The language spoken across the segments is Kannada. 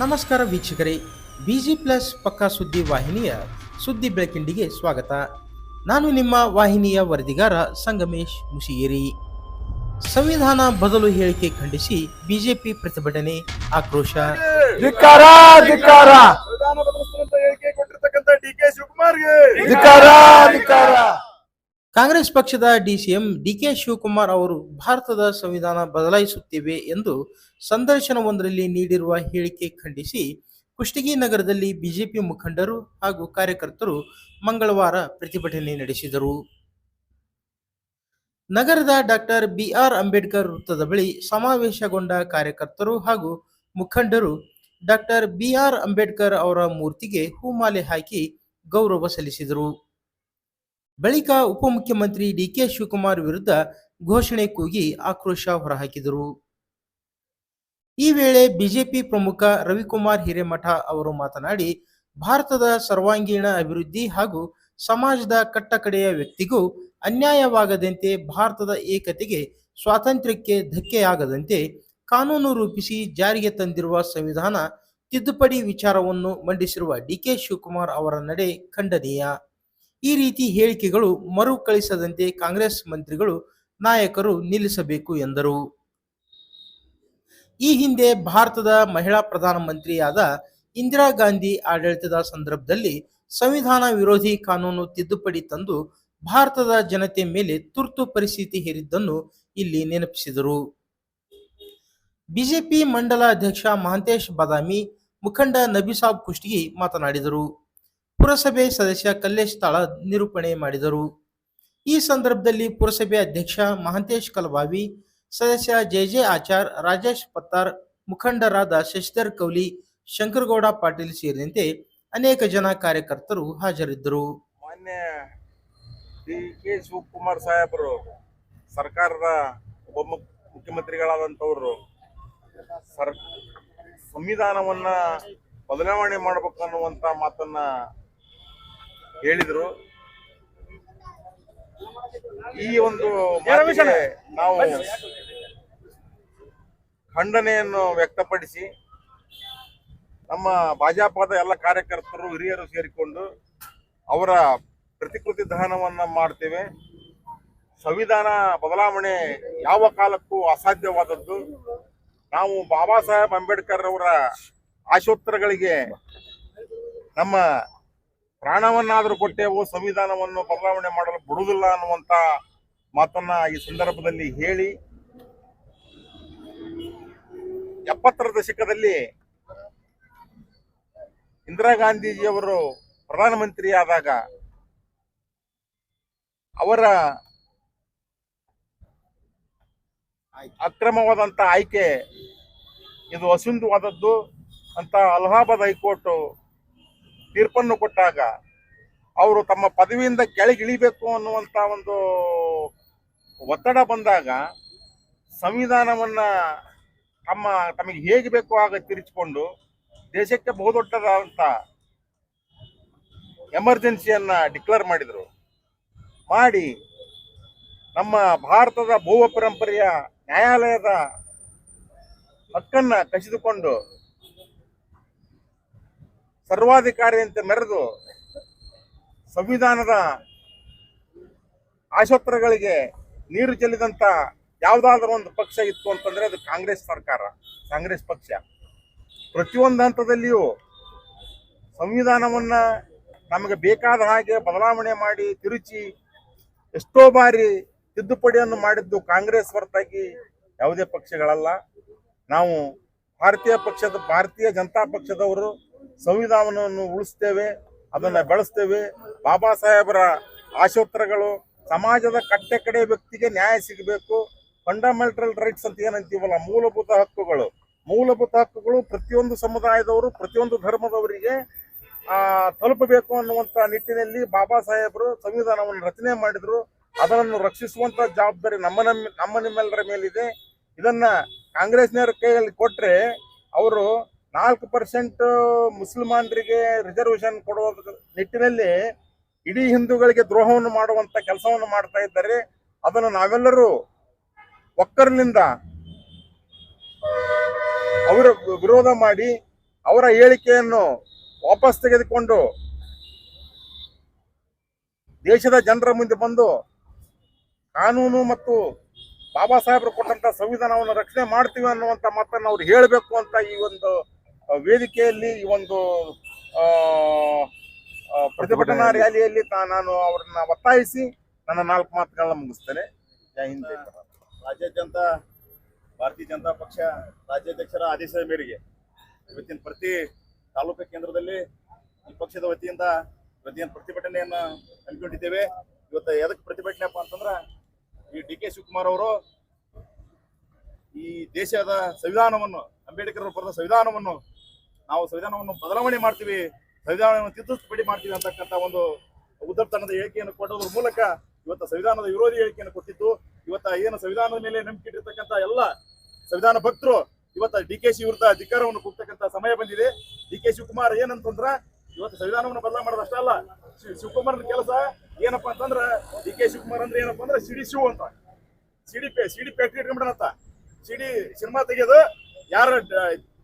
ನಮಸ್ಕಾರ ವೀಕ್ಷಕರೇ ಬಿಜಿ ಪ್ಲಸ್ ಪಕ್ಕಾ ಸುದ್ದಿ ವಾಹಿನಿಯ ಸುದ್ದಿ ಬೆಳಕಿಂಡಿಗೆ ಸ್ವಾಗತ. ನಾನು ನಿಮ್ಮ ವಾಹಿನಿಯ ವರದಿಗಾರ ಸಂಗಮೇಶ್ ಮುಸಿಯೇರಿ ಸಂವಿಧಾನ ಬದಲು ಹೇಳಿಕೆ ಖಂಡಿಸಿ ಬಿಜೆಪಿ ಪ್ರತಿಭಟನೆ ಆಕ್ರೋಶ. ಧಿಕ್ಕಾರ ಡಿ ಕೆ ಶಿವಕುಮಾರ್ಗೆ. ಧಿಕ್ಕಾರ ಧಿಕ್ಕಾರ. ಕಾಂಗ್ರೆಸ್ ಪಕ್ಷದ ಡಿಸಿಎಂ ಡಿಕೆ ಶಿವಕುಮಾರ್ ಅವರು ಭಾರತದ ಸಂವಿಧಾನ ಬದಲಾಯಿಸುತ್ತೇವೆ ಎಂದು ಸಂದರ್ಶನವೊಂದರಲ್ಲಿ ನೀಡಿರುವ ಹೇಳಿಕೆ ಖಂಡಿಸಿ ಕುಷ್ಟಗಿ ನಗರದಲ್ಲಿ ಬಿಜೆಪಿ ಮುಖಂಡರು ಹಾಗೂ ಕಾರ್ಯಕರ್ತರು ಮಂಗಳವಾರ ಪ್ರತಿಭಟನೆ ನಡೆಸಿದರು. ನಗರದ ಡಾಕ್ಟರ್ ಬಿಆರ್ ಅಂಬೇಡ್ಕರ್ ವೃತ್ತದ ಬಳಿ ಸಮಾವೇಶಗೊಂಡ ಕಾರ್ಯಕರ್ತರು ಹಾಗೂ ಮುಖಂಡರು ಡಾಕ್ಟರ್ ಬಿಆರ್ ಅಂಬೇಡ್ಕರ್ ಅವರ ಮೂರ್ತಿಗೆ ಹೂಮಾಲೆ ಹಾಕಿ ಗೌರವ ಸಲ್ಲಿಸಿದರು. ಬಳಿಕ ಉಪಮುಖ್ಯಮಂತ್ರಿ ಡಿಕೆ ಶಿವಕುಮಾರ್ ವಿರುದ್ಧ ಘೋಷಣೆ ಕೂಗಿ ಆಕ್ರೋಶ ಹೊರಹಾಕಿದರು. ಈ ವೇಳೆ ಬಿಜೆಪಿ ಪ್ರಮುಖ ರವಿಕುಮಾರ್ ಹಿರೇಮಠ ಅವರು ಮಾತನಾಡಿ, ಭಾರತದ ಸರ್ವಾಂಗೀಣ ಅಭಿವೃದ್ಧಿ ಹಾಗೂ ಸಮಾಜದ ಕಟ್ಟಕಡೆಯ ವ್ಯಕ್ತಿಗೂ ಅನ್ಯಾಯವಾಗದಂತೆ ಭಾರತದ ಏಕತೆಗೆ ಸ್ವಾತಂತ್ರ್ಯಕ್ಕೆ ಧಕ್ಕೆಯಾಗದಂತೆ ಕಾನೂನು ರೂಪಿಸಿ ಜಾರಿಗೆ ತಂದಿರುವ ಸಂವಿಧಾನ ತಿದ್ದುಪಡಿ ವಿಚಾರವನ್ನು ಮಂಡಿಸಿರುವ ಡಿಕೆ ಶಿವಕುಮಾರ್ ಅವರ ನಡೆ ಖಂಡನೀಯ. ಈ ರೀತಿ ಹೇಳಿಕೆಗಳು ಮರುಕಳಿಸದಂತೆ ಕಾಂಗ್ರೆಸ್ ಮಂತ್ರಿಗಳು ನಾಯಕರು ನಿಲ್ಲಿಸಬೇಕು ಎಂದರು. ಈ ಹಿಂದೆ ಭಾರತದ ಮಹಿಳಾ ಪ್ರಧಾನಮಂತ್ರಿಯಾದ ಇಂದಿರಾ ಗಾಂಧಿ ಆಡಳಿತದ ಸಂದರ್ಭದಲ್ಲಿ ಸಂವಿಧಾನ ವಿರೋಧಿ ಕಾನೂನು ತಿದ್ದುಪಡಿ ತಂದು ಭಾರತದ ಜನತೆ ಮೇಲೆ ತುರ್ತು ಪರಿಸ್ಥಿತಿ ಹೇರಿದ್ದನ್ನು ಇಲ್ಲಿ ನೆನಪಿಸಿದರು. ಬಿಜೆಪಿ ಮಂಡಲ ಅಧ್ಯಕ್ಷ ಮಹಂತೇಶ್ ಬಾದಾಮಿ ಮುಖಂಡ ನಬಿಸಾಬ್ ಕುಷ್ಟಗಿ ಮಾತನಾಡಿದರು. ಪುರಸಭೆ ಸದಸ್ಯ ಕಲ್ಲೇಶ್ ತಾಳ ನಿರೂಪಣೆ ಮಾಡಿದರು. ಈ ಸಂದರ್ಭದಲ್ಲಿ ಪುರಸಭೆ ಅಧ್ಯಕ್ಷ ಮಹಂತೇಶ್ ಕಲಬಾವಿ ಸದಸ್ಯ ಜೆ ಜೆ ಆಚಾರ್, ರಾಜೇಶ್ ಪತ್ತಾರ್, ಮುಖಂಡರಾದ ಶಶಿಧರ್ ಕೌಲಿ, ಶಂಕರಗೌಡ ಪಾಟೀಲ್ ಸೇರಿದಂತೆ ಅನೇಕ ಜನ ಕಾರ್ಯಕರ್ತರು ಹಾಜರಿದ್ದರು. ಮಾನ್ಯ ಡಿ ಕೆ ಶಿವಕುಮಾರ್ ಸಾಹೇಬರು, ಸರ್ಕಾರದ ಉಪ ಮುಖ್ಯ- ಸರ್, ಸಂವಿಧಾನವನ್ನ ಬದಲಾವಣೆ ಮಾಡಬೇಕು ಅನ್ನುವಂತ ಮಾತನ್ನ ಹೇಳಿದ್ರು. ಈ ಒಂದು ನಾವು ಖಂಡನೆಯನ್ನು ವ್ಯಕ್ತಪಡಿಸಿ ನಮ್ಮ ಭಾಜಪದ ಎಲ್ಲ ಕಾರ್ಯಕರ್ತರು ಹಿರಿಯರು ಸೇರಿಕೊಂಡು ಅವರ ಪ್ರತಿಕೃತಿ ದಹನವನ್ನ ಮಾಡ್ತೇವೆ. ಸಂವಿಧಾನ ಬದಲಾವಣೆ ಯಾವ ಕಾಲಕ್ಕೂ ಅಸಾಧ್ಯವಾದದ್ದು. ನಾವು ಬಾಬಾ ಸಾಹೇಬ್ ಅಂಬೇಡ್ಕರ್ ಅವರ ಆಶೋತ್ತರಗಳಿಗೆ ನಮ್ಮ ಪ್ರಾಣವನ್ನಾದರೂ ಕೊಟ್ಟೆವು, ಸಂವಿಧಾನವನ್ನು ಬದಲಾವಣೆ ಮಾಡಲು ಬಿಡುವುದಿಲ್ಲ ಅನ್ನುವಂತ ಮಾತನ್ನ ಈ ಸಂದರ್ಭದಲ್ಲಿ ಹೇಳಿ, ಎಪ್ಪತ್ತರ ದಶಕದಲ್ಲಿ ಇಂದಿರಾ ಗಾಂಧೀಜಿಯವರು ಪ್ರಧಾನಮಂತ್ರಿ ಆದಾಗ ಅವರ ಅಕ್ರಮವಾದಂತ ಆಯ್ಕೆ ಇದು ಅಸಿಂಧುವಾದದ್ದು ಅಂತ ಅಲಹಾಬಾದ್ ಹೈಕೋರ್ಟ್ ತೀರ್ಪನ್ನು ಕೊಟ್ಟಾಗ ಅವರು ತಮ್ಮ ಪದವಿಯಿಂದ ಕೆಳಗಿಳಿಬೇಕು ಅನ್ನುವಂತ ಒಂದು ಒತ್ತಡ ಬಂದಾಗ ಸಂವಿಧಾನವನ್ನ ತಮ್ಮ ತಮಗೆ ಹೇಗೆ ಬೇಕೋ ಆಗ ತಿರುಚಿಕೊಂಡು ದೇಶಕ್ಕೆ ಬಹುದೊಡ್ಡದಾದಂತ ಎಮರ್ಜೆನ್ಸಿಯನ್ನ ಡಿಕ್ಲೇರ್ ಮಾಡಿದರು. ಮಾಡಿ ನಮ್ಮ ಭಾರತದ ಭೂವ ಪರಂಪರೆಯ ನ್ಯಾಯಾಲಯದ ಹಕ್ಕನ್ನು ಕಸಿದುಕೊಂಡು ಸರ್ವಾಧಿಕಾರಿಯಂತೆ ಮೆರೆದು ಸಂವಿಧಾನದ ಆಶೋತ್ತರಗಳಿಗೆ ನೀರು ಚೆಲ್ಲಿದಂತ ಯಾವುದಾದ್ರೂ ಒಂದು ಪಕ್ಷ ಇತ್ತು ಅಂತಂದ್ರೆ ಅದು ಕಾಂಗ್ರೆಸ್ ಸರ್ಕಾರ, ಕಾಂಗ್ರೆಸ್ ಪಕ್ಷ. ಪ್ರತಿಯೊಂದು ಹಂತದಲ್ಲಿಯೂ ಸಂವಿಧಾನವನ್ನ ನಮಗೆ ಬೇಕಾದ ಹಾಗೆ ಬದಲಾವಣೆ ಮಾಡಿ ತಿರುಚಿ ಎಷ್ಟೋ ಬಾರಿ ತಿದ್ದುಪಡಿಯನ್ನು ಮಾಡಿದ್ದು ಕಾಂಗ್ರೆಸ್ ಹೊರತಾಗಿ ಯಾವುದೇ ಪಕ್ಷಗಳಲ್ಲ. ನಾವು ಭಾರತೀಯ ಪಕ್ಷದ, ಭಾರತೀಯ ಜನತಾ ಪಕ್ಷದವರು ಸಂವಿಧಾನವನ್ನು ಉಳಿಸ್ತೇವೆ, ಅದನ್ನು ಬೆಳೆಸ್ತೇವೆ. ಬಾಬಾ ಸಾಹೇಬರ ಆಶೋತ್ತರಗಳು, ಸಮಾಜದ ಕಟ್ಟೆ ಕಡೆ ವ್ಯಕ್ತಿಗೆ ನ್ಯಾಯ ಸಿಗಬೇಕು. ಫಂಡಮೆಂಟಲ್ ರೈಟ್ಸ್ ಅಂತ ಏನಂತೀವಲ್ಲ, ಮೂಲಭೂತ ಹಕ್ಕುಗಳು. ಮೂಲಭೂತ ಹಕ್ಕುಗಳು ಪ್ರತಿಯೊಂದು ಸಮುದಾಯದವರು, ಪ್ರತಿಯೊಂದು ಧರ್ಮದವರಿಗೆ ತಲುಪಬೇಕು ಅನ್ನುವಂಥ ನಿಟ್ಟಿನಲ್ಲಿ ಬಾಬಾ ಸಾಹೇಬರು ಸಂವಿಧಾನವನ್ನು ರಚನೆ ಮಾಡಿದ್ರು. ಅದನ್ನು ರಕ್ಷಿಸುವಂತ ಜವಾಬ್ದಾರಿ ನಮ್ಮ ನಮ್ಮ ನಿಮ್ಮೆಲ್ಲರ ಮೇಲಿದೆ. ಇದನ್ನ ಕಾಂಗ್ರೆಸ್ನವರ ಕೈಯಲ್ಲಿ ಕೊಟ್ರೆ ಅವರು ನಾಲ್ಕು ಪರ್ಸೆಂಟ್ ಮುಸಲ್ಮಾನರಿಗೆ ರಿಸರ್ವೇಶನ್ ಕೊಡುವ ನಿಟ್ಟಿನಲ್ಲಿ ಇಡೀ ಹಿಂದೂಗಳಿಗೆ ದ್ರೋಹವನ್ನು ಮಾಡುವಂತ ಕೆಲಸವನ್ನು ಮಾಡ್ತಾ ಇದ್ದಾರೆ. ಅದನ್ನು ನಾವೆಲ್ಲರೂ ಒಕ್ಕರ್ನಿಂದ ಅವರ ವಿರೋಧ ಮಾಡಿ ಅವರ ಹೇಳಿಕೆಯನ್ನು ವಾಪಸ್ ತೆಗೆದುಕೊಂಡು ದೇಶದ ಜನರ ಮುಂದೆ ಬಂದು ಕಾನೂನು ಮತ್ತು ಬಾಬಾ ಸಾಹೇಬರು ಕೊಟ್ಟಂತ ಸಂವಿಧಾನವನ್ನು ರಕ್ಷಣೆ ಮಾಡ್ತೀವಿ ಅನ್ನುವಂತ ಮಾತನ್ನು ಅವ್ರು ಹೇಳಬೇಕು ಅಂತ ಈ ಒಂದು ವೇದಿಕೆಯಲ್ಲಿ ಈ ಒಂದು ಪ್ರತಿಭಟನಾ ರ್ಯಾಲಿಯಲ್ಲಿ ನಾನು ಅವರನ್ನ ಒತ್ತಾಯಿಸಿ ನನ್ನ ನಾಲ್ಕು ಮಾತುಗಳನ್ನ ಮುಗಿಸ್ತೇನೆ. ಜೈ ಹಿಂದ್. ರಾಜ್ಯಾದ್ಯಂತ ಭಾರತೀಯ ಜನತಾ ಪಕ್ಷ ರಾಜ್ಯಾಧ್ಯಕ್ಷರ ಆದೇಶದ ಮೇರೆಗೆ ಇವತ್ತಿನ ಪ್ರತಿ ತಾಲೂಕು ಕೇಂದ್ರದಲ್ಲಿ ಈ ಪಕ್ಷದ ವತಿಯಿಂದ ಇವತ್ತಿನ ಪ್ರತಿಭಟನೆಯನ್ನ ಹಮ್ಮಿಕೊಂಡಿದ್ದೇವೆ. ಇವತ್ತು ಎದಕ್ಕೆ ಪ್ರತಿಭಟನೆಪ್ಪ ಅಂತಂದ್ರ ಈ ಡಿ ಕೆ ಶಿವಕುಮಾರ್ ಅವರು ಈ ದೇಶದ ಸಂವಿಧಾನವನ್ನು ಅಂಬೇಡ್ಕರ್ ಅವರು ಬರೆದ ಸಂವಿಧಾನವನ್ನು ನಾವು ಸಂವಿಧಾನವನ್ನು ಬದಲಾವಣೆ ಮಾಡ್ತೀವಿ, ಸಂವಿಧಾನವನ್ನು ತಿದ್ದುಪಡಿ ಮಾಡ್ತೀವಿ ಅಂತಕ್ಕಂಥ ಒಂದು ಉದ್ದರ್ತನದ ಹೇಳಿಕೆಯನ್ನು ಕೊಡೋದ್ರ ಮೂಲಕ ಇವತ್ತು ಸಂವಿಧಾನದ ವಿರೋಧಿ ಹೇಳಿಕೆಯನ್ನು ಕೊಟ್ಟಿತ್ತು. ಇವತ್ತ ಏನು ಸಂವಿಧಾನದ ಮೇಲೆ ನಂಬಿಕೆ ಇಟ್ಟಿರ್ತಕ್ಕಂಥ ಎಲ್ಲ ಸಂವಿಧಾನ ಭಕ್ತರು ಇವತ್ತ ಡಿ ಕೆ ಶಿ ವಿರುದ್ಧ ಅಧಿಕಾರವನ್ನು ಕೂಗ್ತಕ್ಕಂಥ ಸಮಯ ಬಂದಿದೆ. ಡಿ ಕೆ ಶಿವಕುಮಾರ್ ಏನಂತಂದ್ರ ಇವತ್ತು ಸಂವಿಧಾನವನ್ನು ಬದಲಾವಣೆ ಮಾಡೋದು ಅಲ್ಲ ಶಿವಕುಮಾರ್ನ ಕೆಲಸ ಏನಪ್ಪಾ ಅಂತಂದ್ರ ಡಿ ಕೆ ಶಿವಕುಮಾರ್ ಅಂದ್ರೆ ಏನಪ್ಪಾ ಅಂದ್ರೆ ಸಿಡಿ ಶಿವ ಅಂತ. ಸಿಡಿ ಸಿಡಿ ಫ್ಯಾಕ್ಟ್ರಿ ಇಟ್ಕೊಂಡ್ಬಿಡಂತ ಸಿಡಿ ಸಿನಿಮಾ ತೆಗೆಯೋದು ಯಾರ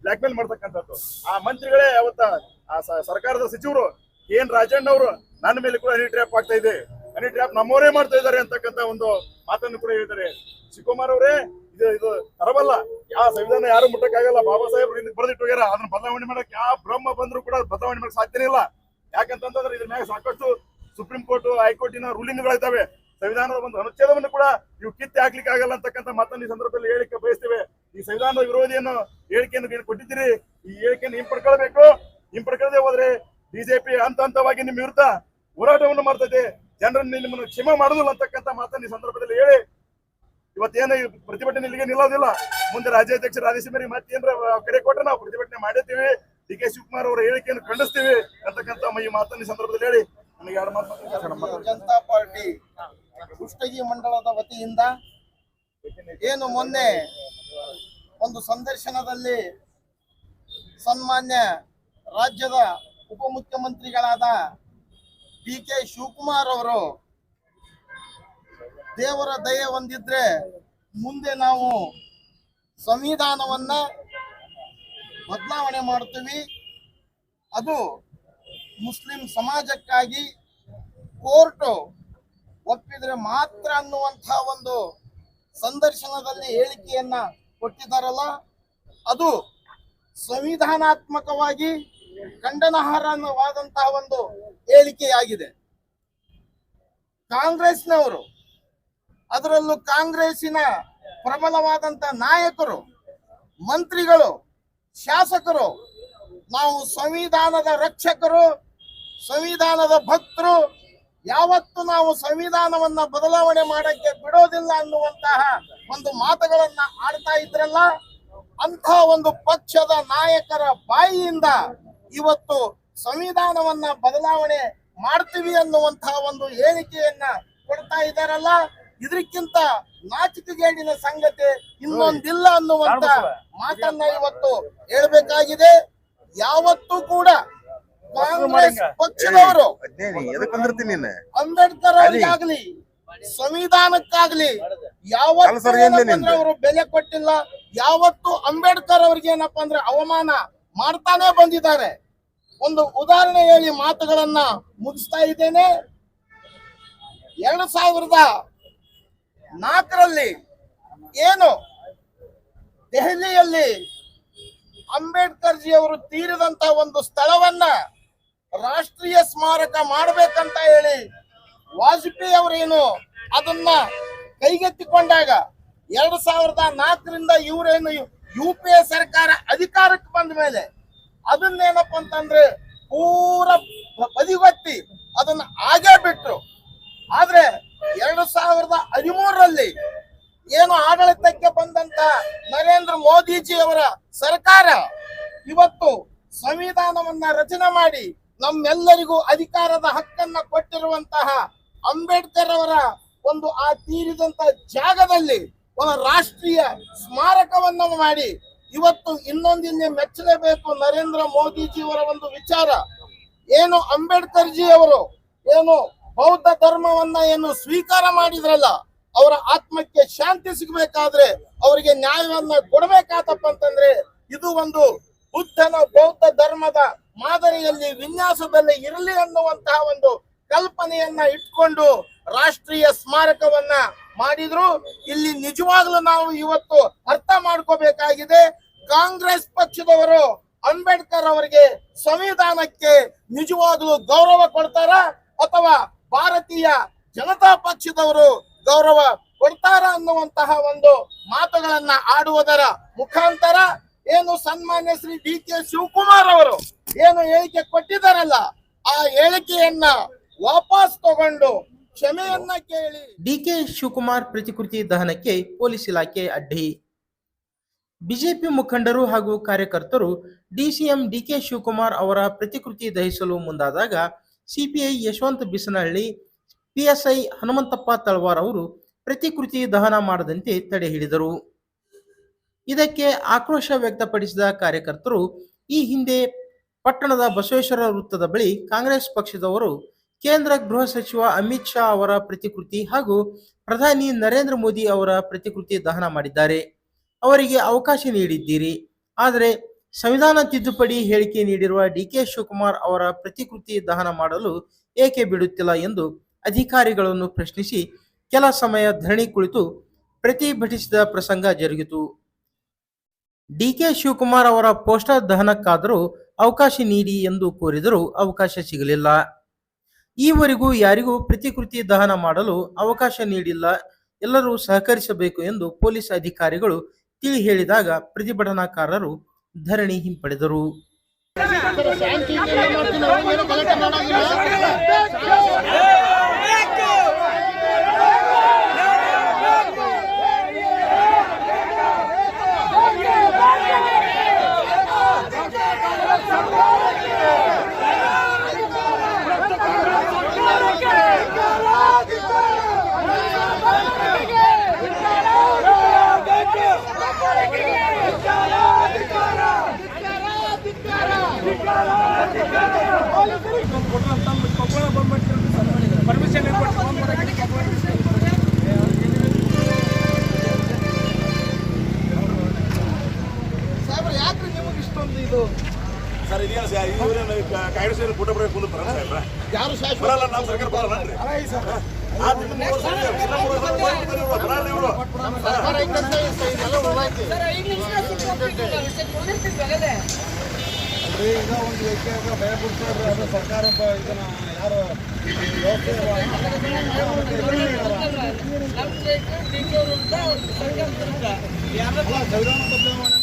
ಬ್ಲಾಕ್ ಮೇಲ್ ಮಾಡ್ತಕ್ಕಂಥದ್ದು. ಆ ಮಂತ್ರಿಗಳೇ ಅವತ್ತ, ಆ ಸರ್ಕಾರದ ಸಚಿವರು ಏನ್ ರಾಜಣ್ಣ ಅವರು ನನ್ನ ಮೇಲೆ ಕೂಡ ಹನಿ ಟ್ರ್ಯಾಪ್ ಆಗ್ತಾ ಇದೆ. ಹನಿ ಟ್ರ್ಯಾಪ್ ನಮ್ಮವರೇ ಮಾಡ್ತಾ ಇದ್ದಾರೆ ಅಂತಕ್ಕಂತ ಒಂದು ಮಾತನ್ನು ಕೂಡ ಹೇಳಿದ್ದಾರೆ. ಶಿವಕುಮಾರ್ ಅವರೇ, ಇದು ಇದು ತರಬಲ್ಲ. ಯಾವ ಸಂವಿಧಾನ ಯಾರು ಮುಟ್ಟಕ್ಕಾಗಲ್ಲ. ಬಾಬಾ ಸಾಹೇಬ್ ಬರೆದಿಟ್ಟು ಹೋಗ್ಯಾರ. ಅದನ್ನ ಬದಲಾವಣೆ ಮಾಡಕ್ ಯಾವ ಬ್ರಹ್ಮ ಬಂದ್ರು ಕೂಡ ಬದಲಾವಣೆ ಮಾಡಕ್ ಸಾಧ್ಯನೇ ಇಲ್ಲ. ಯಾಕಂತಂದ್ರೆ ಇದ್ರ ಮ್ಯಾಗ ಸಾಕಷ್ಟು ಸುಪ್ರೀಂ ಕೋರ್ಟ್, ಹೈಕೋರ್ಟಿನ ರೂಲಿಂಗ್ಗಳಿದ್ದಾವೆ. ಸಂವಿಧಾನದ ಒಂದು ಅನುಚ್ಛೇದವನ್ನು ಕೂಡ ನೀವು ಕಿತ್ತೆ ಹಾಕ್ಲಿಕ್ಕೆ ಆಗಲ್ಲ ಅಂತಕ್ಕಂಥ ಮಾತನ್ನು ಈ ಸಂದರ್ಭದಲ್ಲಿ ಹೇಳಿಕೆ ಬಯಸ್ತೇವೆ. ಈ ಸಂವಿಧಾನದ ವಿರೋಧಿಯನ್ನು ಹೇಳಿಕೆಯನ್ನು ಕೊಟ್ಟಿದ್ದೀರಿ. ಈ ಹೇಳಿಕೆಯನ್ನು ಹಿಂಪಡ್ಕೊಳ್ಬೇಕು. ಹಿಂಪಡ್ಕೊಳ್ಳದೆ ಹೋದ್ರೆ ಬಿಜೆಪಿ ಹಂತ ಹಂತವಾಗಿ ನಿಮ್ಮ ವಿರುದ್ಧ ಹೋರಾಟವನ್ನು ಮಾಡ್ತದೆ. ಜನರನ್ನು ನಿಮ್ಮನ್ನು ಕ್ಷಮೆ ಮಾಡುದಿಲ್ಲ ಅಂತಕ್ಕಂಥ ಮಾತನ್ನ ಈ ಸಂದರ್ಭದಲ್ಲಿ ಹೇಳಿ. ಇವತ್ತೇನು ಪ್ರತಿಭಟನೆ ಇಲ್ಲಿಗೆ ನಿಲ್ಲೋದಿಲ್ಲ. ಮುಂದೆ ರಾಜ್ಯಾಧ್ಯಕ್ಷರ ಆದೇಶ ಮೇರೆಗೆ ಮತ್ತೇನ್ರ ಕರೆ ಕೊಟ್ರೆ ನಾವು ಪ್ರತಿಭಟನೆ ಮಾಡಿರ್ತೀವಿ. ಡಿ ಕೆ ಶಿವಕುಮಾರ್ ಅವರ ಹೇಳಿಕೆಯನ್ನು ಖಂಡಿಸ್ತೀವಿ ಅಂತಕ್ಕಂಥ ಈ ಮಾತನ್ನ ಈ ಸಂದರ್ಭದಲ್ಲಿ ಹೇಳಿ. ನನಗೆ ಎರಡು ಮಾತು ಜನತಾ ಪಾರ್ಟಿ ಕುಷ್ಟಗಿ ಮಂಡಳದ ವತಿಯಿಂದ ಏನು ಮೊನ್ನೆ ಒಂದು ಸಂದರ್ಶನದಲ್ಲಿ ಸನ್ಮಾನ್ಯ ರಾಜ್ಯದ ಉಪಮುಖ್ಯಮಂತ್ರಿಗಳಾದ ಡಿ ಕೆ ಶಿವಕುಮಾರ್ ಅವರು ದೇವರ ದಯೆ ಹೊಂದಿದ್ರೆ ಮುಂದೆ ನಾವು ಸಂವಿಧಾನವನ್ನ ಬದಲಾವಣೆ ಮಾಡ್ತೀವಿ. ಅದು ಮುಸ್ಲಿಂ ಸಮಾಜಕ್ಕಾಗಿ ಕೋರ್ಟು ಒಪ್ಪಿದ್ರೆ ಮಾತ್ರ ಅನ್ನುವಂತಹ ಒಂದು ಸಂದರ್ಶನದಲ್ಲಿ ಹೇಳಿಕೆಯನ್ನ ಕೊಟ್ಟಿದ್ದಾರಲ್ಲ, ಅದು ಸಂವಿಧಾನಾತ್ಮಕವಾಗಿ ಖಂಡನಾರ್ಹವಾದಂತಹ ಒಂದು ಹೇಳಿಕೆಯಾಗಿದೆ. ಕಾಂಗ್ರೆಸ್ನವರು, ಅದರಲ್ಲೂ ಕಾಂಗ್ರೆಸ್ಸಿನ ಪ್ರಬಲವಾದಂತ ನಾಯಕರು, ಮಂತ್ರಿಗಳು, ಶಾಸಕರು, ನಾವು ಸಂವಿಧಾನದ ರಕ್ಷಕರು, ಸಂವಿಧಾನದ ಭಕ್ತರು ಯಾವತ್ತು ನಾವು ಸಂವಿಧಾನವನ್ನ ಬದಲಾವಣೆ ಮಾಡಕ್ಕೆ ಬಿಡೋದಿಲ್ಲ ಅನ್ನುವಂತಹ ಒಂದು ಮಾತುಗಳನ್ನ ಆಡ್ತಾ ಇದ್ರಲ್ಲ ಅಂತ ಒಂದು ಪಕ್ಷದ ನಾಯಕರ ಬಾಯಿಯಿಂದ ಇವತ್ತು ಸಂವಿಧಾನವನ್ನ ಬದಲಾವಣೆ ಮಾಡ್ತೀವಿ ಅನ್ನುವಂತಹ ಒಂದು ಹೇಳಿಕೆಯನ್ನ ಕೊಡ್ತಾ ಇದ್ದಾರಲ್ಲ ಇದಕ್ಕಿಂತ ನಾಚಿಕೆಗೇಡಿನ ಸಂಗತಿ ಇನ್ನೊಂದಿಲ್ಲ ಅನ್ನುವಂತ ಮಾತನ್ನ ಇವತ್ತು ಹೇಳ್ಬೇಕಾಗಿದೆ. ಯಾವತ್ತೂ ಕೂಡ ಕಾಂಗ್ರೆಸ್ ಪಕ್ಷದವರು. ಅಂಬೇಡ್ಕರ್ ಅವರಿಗಾಗ್ಲಿ ಸಂವಿಧಾನಕ್ಕಾಗ್ಲಿ ಯಾವತ್ತು? ಅವರು ಬೆಲೆ ಕೊಟ್ಟಿಲ್ಲ ಯಾವತ್ತು ಅಂಬೇಡ್ಕರ್ ಅವ್ರಿಗೆ ಏನಪ್ಪಾ ಅಂದ್ರೆ ಅವಮಾನ ಮಾಡ್ತಾನೆ ಬಂದಿದ್ದಾರೆ. ಒಂದು ಉದಾಹರಣೆ ಹೇಳಿ ಮಾತುಗಳನ್ನ ಮುಗಿಸ್ತಾ ಇದ್ದೇನೆ. ಎರಡು ಸಾವಿರದ ನಾಲ್ಕರಲ್ಲಿ ಏನು ದೆಹಲಿಯಲ್ಲಿ ಅಂಬೇಡ್ಕರ್ ಜಿ ಅವರು ತೀರಿದಂತ ಒಂದು ಸ್ಥಳವನ್ನ ರಾಷ್ಟ್ರೀಯ ಸ್ಮಾರಕ ಮಾಡಬೇಕಂತ ಹೇಳಿ ವಾಜಪೇಯಿ ಅವರೇನು ಅದನ್ನ ಕೈಗೆತ್ತಿಕೊಂಡಾಗ ಎರಡ್ ಸಾವಿರದ ನಾಲ್ಕರಿಂದ ಇವರೇನು ಯು ಪಿ ಎ ಸರ್ಕಾರ ಅಧಿಕಾರಕ್ಕೆ ಬಂದ ಮೇಲೆ ಅದನ್ನೇನಪ್ಪ ಅಂತಂದ್ರೆ ಪೂರ ಬದಿಗೊತ್ತಿ ಅದನ್ನ ಆಗೇ ಬಿಟ್ರು. ಆದ್ರೆ ಎರಡು ಸಾವಿರದ ಹದಿಮೂರರಲ್ಲಿ ಏನು ಆಡಳಿತಕ್ಕೆ ಬಂದಂತ ನರೇಂದ್ರ ಮೋದಿಜಿ ಅವರ ಸರ್ಕಾರ ಇವತ್ತು ಸಂವಿಧಾನವನ್ನ ರಚನೆ ಮಾಡಿ ನಮ್ಮೆಲ್ಲರಿಗೂ ಅಧಿಕಾರದ ಹಕ್ಕನ್ನ ಕೊಟ್ಟಿರುವಂತಹ ಅಂಬೇಡ್ಕರ್ ಅವರ ಒಂದು ಆ ತೀರಿದಂತ ಜಾಗದಲ್ಲಿ ಒಂದು ರಾಷ್ಟ್ರೀಯ ಸ್ಮಾರಕವನ್ನ ಮಾಡಿ ಇವತ್ತು ಇನ್ನೊಂದಿಲ್ಲಿ ಮೆಚ್ಚಲೇಬೇಕು ನರೇಂದ್ರ ಮೋದಿಜಿ ಅವರ ಒಂದು ವಿಚಾರ. ಏನು ಅಂಬೇಡ್ಕರ್ ಜಿ ಅವರು ಏನು ಬೌದ್ಧ ಧರ್ಮವನ್ನ ಏನು ಸ್ವೀಕಾರ ಮಾಡಿದ್ರಲ್ಲ, ಅವರ ಆತ್ಮಕ್ಕೆ ಶಾಂತಿ ಸಿಗಬೇಕಾದ್ರೆ ಅವರಿಗೆ ನ್ಯಾಯವನ್ನ ಕೊಡಬೇಕಾದಪ್ಪ ಅಂತಂದ್ರೆ ಇದು ಒಂದು ಬುದ್ಧನ ಬೌದ್ಧ ಧರ್ಮದ ಮಾದರಿಯಲ್ಲಿ ವಿನ್ಯಾಸ ಬೆಲೆ ಇರಲಿ ಅನ್ನುವಂತಹ ಒಂದು ಕಲ್ಪನೆಯನ್ನ ಇಟ್ಕೊಂಡು ರಾಷ್ಟ್ರೀಯ ಸ್ಮಾರಕವನ್ನ ಮಾಡಿದ್ರು. ಇಲ್ಲಿ ನಿಜವಾಗ್ಲೂ ನಾವು ಇವತ್ತು ಅರ್ಥ ಮಾಡ್ಕೋಬೇಕಾಗಿದೆ. ಕಾಂಗ್ರೆಸ್ ಪಕ್ಷದವರು ಅಂಬೇಡ್ಕರ್ ಅವರಿಗೆ ಸಂವಿಧಾನಕ್ಕೆ ನಿಜವಾಗ್ಲೂ ಗೌರವ ಕೊಡ್ತಾರ ಅಥವಾ ಭಾರತೀಯ ಜನತಾ ಪಕ್ಷದವರು ಗೌರವ ಕೊಡ್ತಾರ ಅನ್ನುವಂತಹ ಒಂದು ಮಾತುಗಳನ್ನ ಆಡುವುದರ ಮುಖಾಂತರ ಏನು ಸನ್ಮಾನ್ಯ ಶ್ರೀ ಡಿ ಕೆ ಶಿವಕುಮಾರ್ ಅವರು ಏನು ಹೇಳಿಕೆ ಕೊಟ್ಟಿದ್ದಾರಲ್ಲ, ಆ ಹೇಳಿಕೆಯನ್ನ ವಾಪಸ್ ತಗೊಂಡು ಕ್ಷಮೆಯನ್ನ ಕೇಳಿ. ಡಿಕೆ ಶಿವಕುಮಾರ್ ಪ್ರತಿಕೃತಿ ದಹನಕ್ಕೆ ಪೊಲೀಸ್ ಇಲಾಖೆ ಅಡ್ಡಿ. ಬಿಜೆಪಿ ಮುಖಂಡರು ಹಾಗೂ ಕಾರ್ಯಕರ್ತರು ಡಿಸಿಎಂ ಡಿಕೆ ಶಿವಕುಮಾರ್ ಅವರ ಪ್ರತಿಕೃತಿ ದಹಿಸಲು ಮುಂದಾದಾಗ ಸಿಪಿಐ ಯಶವಂತ ಬಿಸನಹಳ್ಳಿ, ಪಿಎಸ್ಐ ಹನುಮಂತಪ್ಪ ತಳವಾರ್ ಅವರು ಪ್ರತಿಕೃತಿ ದಹನ ಮಾಡದಂತೆ ತಡೆ ಹಿಡಿದರು. ಇದಕ್ಕೆ ಆಕ್ರೋಶ ವ್ಯಕ್ತಪಡಿಸಿದ ಕಾರ್ಯಕರ್ತರು ಈ ಹಿಂದೆ ಪಟ್ಟಣದ ಬಸವೇಶ್ವರ ವೃತ್ತದ ಬಳಿ ಕಾಂಗ್ರೆಸ್ ಪಕ್ಷದವರು ಕೇಂದ್ರ ಗೃಹ ಸಚಿವ ಅಮಿತ್ ಶಾ ಅವರ ಪ್ರತಿಕೃತಿ ಹಾಗೂ ಪ್ರಧಾನಿ ನರೇಂದ್ರ ಮೋದಿ ಅವರ ಪ್ರತಿಕೃತಿ ದಹನ ಮಾಡಿದ್ದಾರೆ. ಅವರಿಗೆ ಅವಕಾಶ ನೀಡಿದ್ದೀರಿ. ಆದರೆ ಸಂವಿಧಾನ ತಿದ್ದುಪಡಿ ಹೇಳಿಕೆ ನೀಡಿರುವ ಡಿ ಕೆ ಶಿವಕುಮಾರ್ ಅವರ ಪ್ರತಿಕೃತಿ ದಹನ ಮಾಡಲು ಏಕೆ ಬಿಡುತ್ತಿಲ್ಲ ಎಂದು ಅಧಿಕಾರಿಗಳನ್ನು ಪ್ರಶ್ನಿಸಿ ಕೆಲ ಸಮಯ ಧರಣಿ ಕುಳಿತು ಪ್ರತಿಭಟಿಸಿದ ಪ್ರಸಂಗ ಜರುಗಿತು. ಡಿ ಕೆ ಶಿವಕುಮಾರ್ ಅವರ ಪೋಸ್ಟರ್ ದಹನಕ್ಕಾದರೂ ಅವಕಾಶ ನೀಡಿ ಎಂದು ಕೋರಿದರೂ ಅವಕಾಶ ಸಿಗಲಿಲ್ಲ. ಈವರೆಗೂ ಯಾರಿಗೂ ಪ್ರತಿಕೃತಿ ದಹನ ಮಾಡಲು ಅವಕಾಶ ನೀಡಿಲ್ಲ. ಎಲ್ಲರೂ ಸಹಕರಿಸಬೇಕು ಎಂದು ಪೊಲೀಸ್ ಅಧಿಕಾರಿಗಳು ತಿಳಿ ಹೇಳಿದಾಗ ಪ್ರತಿಭಟನಾಕಾರರು ಧರಣಿ ಹಿಂಪಡೆದರು. ಸಾಹೇಬ್ರೆ ಯಾಕ್ರಿ ನಿಮಗೆ ಇಷ್ಟೊಂದು ಇದು? ಸರ್ ಇದೇನು ಸರ್ ಇವ್ರೇನು ಕಾಂಗ್ರೆಸ್ ಫೋಟೋ ಬರೋಕೆ ಕುಂದ್ರು ಸಾಹೇಬ್ರ ಯಾರು ಶಾಶ್ವತ ಬರಲ್ಲ ನಮ್ಮ ಸರ್ಕಾರ ಬರಲ್ಲ ಆ ನಿಮ್ಮ ಮೂರು ಸರಿ ಇಲ್ಲ ಮೂರು ಸರಿ ಬರ್ತಾರೆ ಇವ್ರು, ಬರಲ್ಲ ಇವ್ರು. ಸರ್ಕಾರ ಐತಂತ ಇದೆಲ್ಲ ಉಳ್ದೈತಿ. ಈಗ ಒಂದು ವ್ಯಕ್ತಿ ಭಯ ಬಿಡ್ತಾರೆ ಅದು ಸರ್ಕಾರ ಬ- ಇದನ್ನ ಯಾರು ವ್ಯವಸ್ಥೆ ಅಲ್ಲ, ಸಂವಿಧಾನ ಬದಲಾವಣೆ